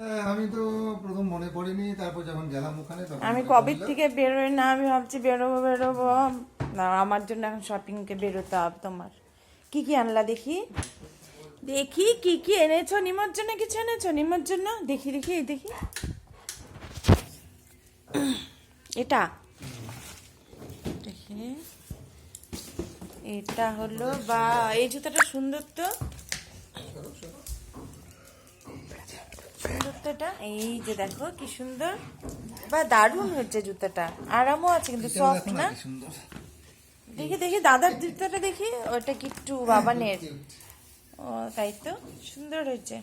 হ্যাঁ, আমি তো প্রথম মনে পড়েনি তারপর যখন গেলাম ওখানে আমি কবে পড়ল। থেকে বেরোই না আমি ভাবছি বেরোবো বেরোবো। না আমার জন্য এখন শপিংকে বেরোতে হবে তোমার। কি কি আনলা দেখি? দেখি কি কি এনেছো নিমর জন্য কিছু এনেছো? নিমর জন্য দেখি দেখি এই দেখি। এটা। দেখি। এটা হলো বা এই জুতাটা সুন্দর তো। তো এই যে দেখো কি সুন্দর। বা দারুণ হচ্ছে জুতাটা। আরামও আছে কিন্তু এটাও সফট না। দেখি দেখি দাদার জুতাটা দেখি। ওটা কিট্টু বাবানের ও তাই তো? সুন্দর হয়েছে।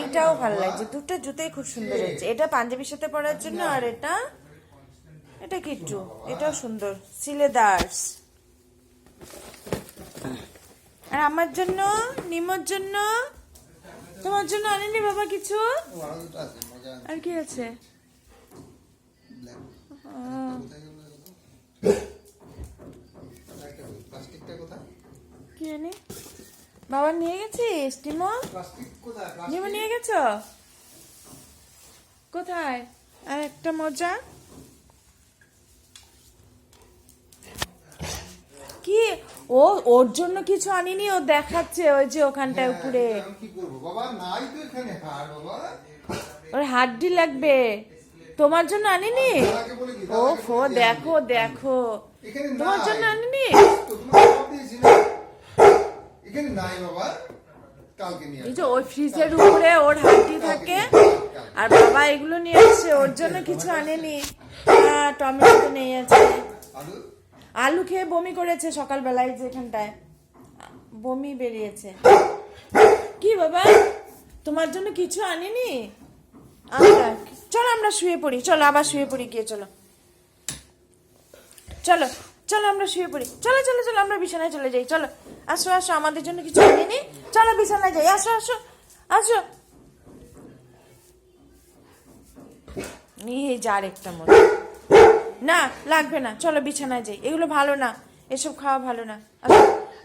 এটাও ভালো লাগছে। দুটো জুতোই খুব সুন্দর হয়েছে। এটা পাঞ্জাবির সাথে পরার জন্য আর এটা এটা কিট্টু এটাও সুন্দর। সিলেদার্স আর আমার জন্য নিমর জন্য তোমার জন্য আনেনি বাবা কিছু? আরও কি আছে? কি জানি। বাবা নিয়ে গেছিস প্লাস্টিক নিমো নিয়ে গেছ? কোথায়? আর একটা মজা কি ও ওর জন্য কিছু আনিনি ও দেখাচ্ছে ওই যে ওখানটায় হ্যাঁ, উপরে। ওর হাড্ডি লাগবে। তোমার জন্য আনিনি? ও ফো দেখো দেখো। তোমার জন্য আনিনি? নিয়ে এই যে ওই ফ্রিজের উপরে ওর হাড্ডি থাকে। আর বাবা এগুলো নিয়ে এসছে ওর জন্য কিছু আনেনি। হ্যাঁ টমেটো তো নেই আছে। আলু খেয়ে বমি করেছে সকালবেলায় যেখানটায়। বমি বেরিয়েছে। কি বাবা? তোমার জন্য কিছু আনিনি? চলো, আমরা শুয়ে পড়ি। চলো, আবার শুয়ে পড়ি গিয়ে, চলো। চলো চলো, আমরা শুয়ে পড়ি। চলো চলো চলো, আমরা বিছানায় চলে যাই। চলো, আসো আসো, আমাদের জন্য কিছু আনিনি? চলো, বিছানায় যাই। আসো আসো আসো। নিয়ে যার একটা মতো। না, লাগবে না। চলো, বিছানায় যাই। এগুলো ভালো না। এসব খাওয়া ভালো না।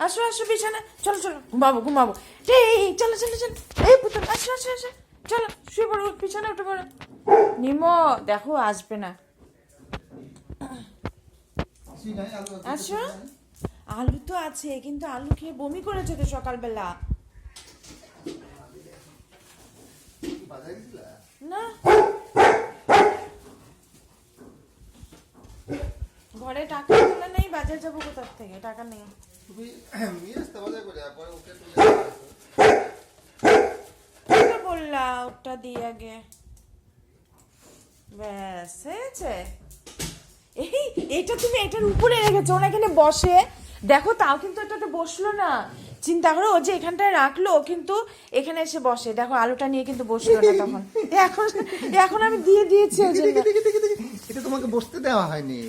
আসো আসো বিছানায়। চলো চলো, ঘুমাবো ঘুমাবো। এই, চলো চলো চলো। এই পুতুল, আসো আসো আসো। চলো, শুয়ে পড়ো বিছানা উঠে পড়ো। নিমো, দেখো, আসবে না। আসো। আলু তো আছে, কিন্তু আলু খেয়ে বমি করেছে তো সকালবেলা বাজারে গেছিলা? না ঘরে টাকা তোলা নেই বাজার যাব কোথার থেকে? টাকা নেই। তোকে বললা ওটা দিয়ে আগে? ব্যাস হয়েছে? এই এটা তুমি এটার উপরে রেখেছো ওনা এখানে বসে। দেখো তাও কিন্তু এটাতে বসল না। চিন্তা করো ও যে এখানটায় রাখল কিন্তু এখানে এসে বসে। দেখো আলুটা নিয়ে কিন্তু বসল না তখন। এখন এখন আমি দিয়ে দিয়েছি এটা তোমাকে বসতে দেওয়া হয়নি।